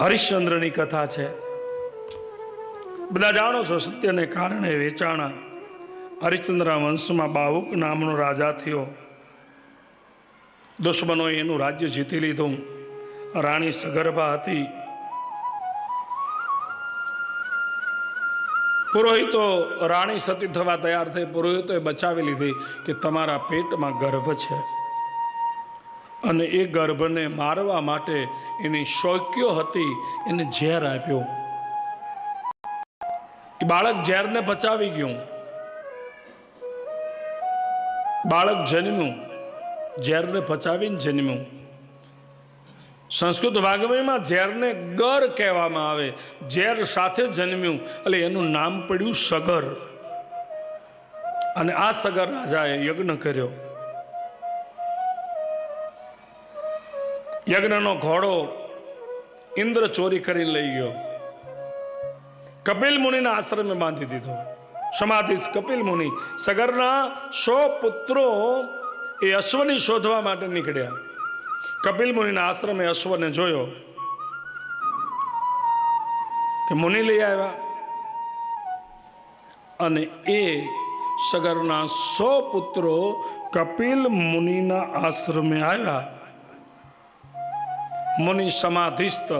હરિશ્ચંદ્રની કથા છે. બધા જાણો છો સત્યને કારણે વેચાણા. હરિશ્ચંદ્ર વંશમાં બાવુક નામનો રાજા થયો. દુશ્મનોએ એનું રાજ્ય જીતી લીધું. રાણી સગર્ભા હતી. પુરોહિતો, રાણી સતી થવા તૈયાર થઈ. પુરોહિતોએ બચાવી લીધી કે તમારા પેટમાં ગર્ભ છે. અને એ ગર્ભને મારવા માટે એની શોક્યો હતી, એને ઝેર આપ્યો. એ બાળક ઝેરને પચાવી ગયું. બાળક જન્મ્યું. ઝેરને પચાવીને જન્મ્યું. સંસ્કૃત વાગ્મયમાં ઝેરને ગર કહેવામાં આવે. ઝેર સાથે જન્મ્યું, એટલે એનું નામ પડ્યું સગર. અને આ સગર રાજાએ યજ્ઞ કર્યો. યજ્ઞનો ઘોડો ઇન્દ્ર ચોરી કરી લઈ ગયો. કપિલ મુનિના આશ્રમે બાંધી દીધો. સમાધિ કપિલ મુનિ, સગરના સો પુત્રો એ અશ્વની શોધવા માટે નીકળ્યા. કપિલ મુનિના આશ્રમે અશ્વને જોયો કે મુનિ લઈ આવ્યા અને એ સગરના સો પુત્રો કપિલ મુનિના આશ્રમે આવ્યા. મુનિ સમાધિસ્થ.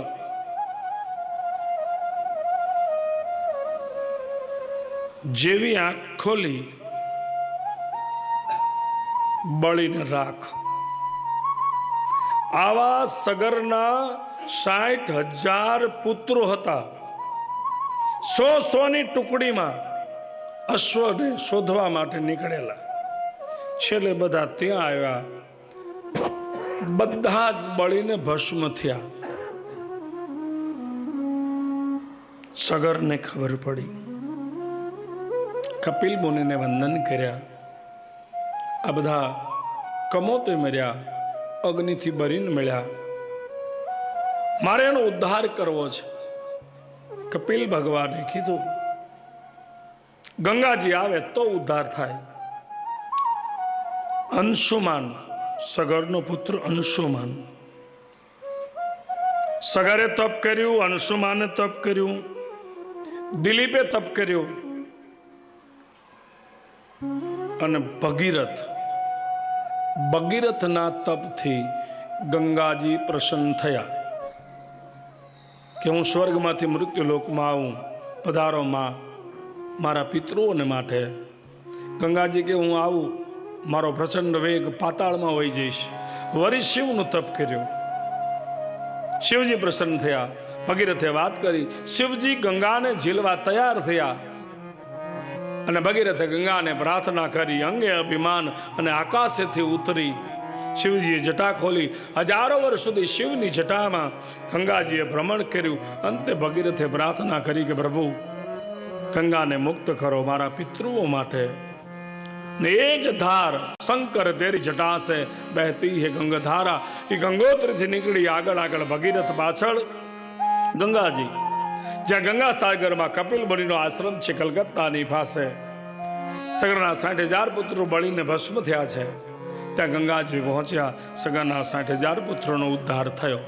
જેવી આંખ ખોલી, બળીને રાખ. આવા સગરના સાઠ હજાર પુત્રો હતા. સો સોની ટુકડીમાં અશ્વને શોધવા માટે નીકળેલા. છેલ્લે બધા ત્યાં આવ્યા. બધા જ બળીને ભસ્મ થયા. સગરને ખબર પડી. કપિલ મુનિને વંદન કર્યા. આ બધા કમોતે મર્યા, અગ્નિથી બરીને મળ્યા. મારે એનો ઉદ્ધાર કરવો છે. કપિલ ભગવાને કીધું, ગંગાજી આવે તો ઉદ્ધાર થાય. અંશુમાન સગરનો પુત્ર અંશુમાન સગરે તપ કર્યું અંશુમાને તપ કર્યું, દિલીપે તપ કર્યું. અને ભગીરથ, ભગીરથના તપથી ગંગાજી પ્રસન્ન થયા કે હું સ્વર્ગમાંથી મૃત્યુલોકમાં આવું પધારોમાં મારા પિતૃઓને માટે. ગંગાજી કે હું આવું મારો પ્રચંડ વેગ પાતાળમાં વહી જઈશ. વરી શિવનું તપ કર્યું. શિવજી પ્રસન્ન થયા. ભગીરથે વાત કરી. શિવજી ગંગાને ઝીલવા તૈયાર થયા. અને ભગીરથે ગંગાને પ્રાર્થના કરી. અંગે અભિમાન અને આકાશેથી ઉતરી. શિવજીએ જટા ખોલી. હજારો વર્ષ સુધી શિવની જટામાં ગંગાજીએ ભ્રમણ કર્યું. અંતે ભગીરથે પ્રાર્થના કરી કે પ્રભુ, ગંગાને મુક્ત કરો મારા પિતૃઓ માટે. એક ધાર શંકર તેરી જટાશે બહેતી હે ગંગાધારા. એ ગંગોત્રીથી નીકળી આગળ આગળ ભગીરથ પાછળ. ગંગાજી, જ્યાં ગંગા સાગરમાં કપિલ મુનિનો આશ્રમ છે કલકત્તાની પાસે. સગરના સાઠ હજાર પુત્રો બળીને ભસ્મ થયા છે. ત્યાં ગંગાજી પહોંચ્યા સગરના સાઠ હજાર પુત્રોનો ઉદ્ધાર થયો.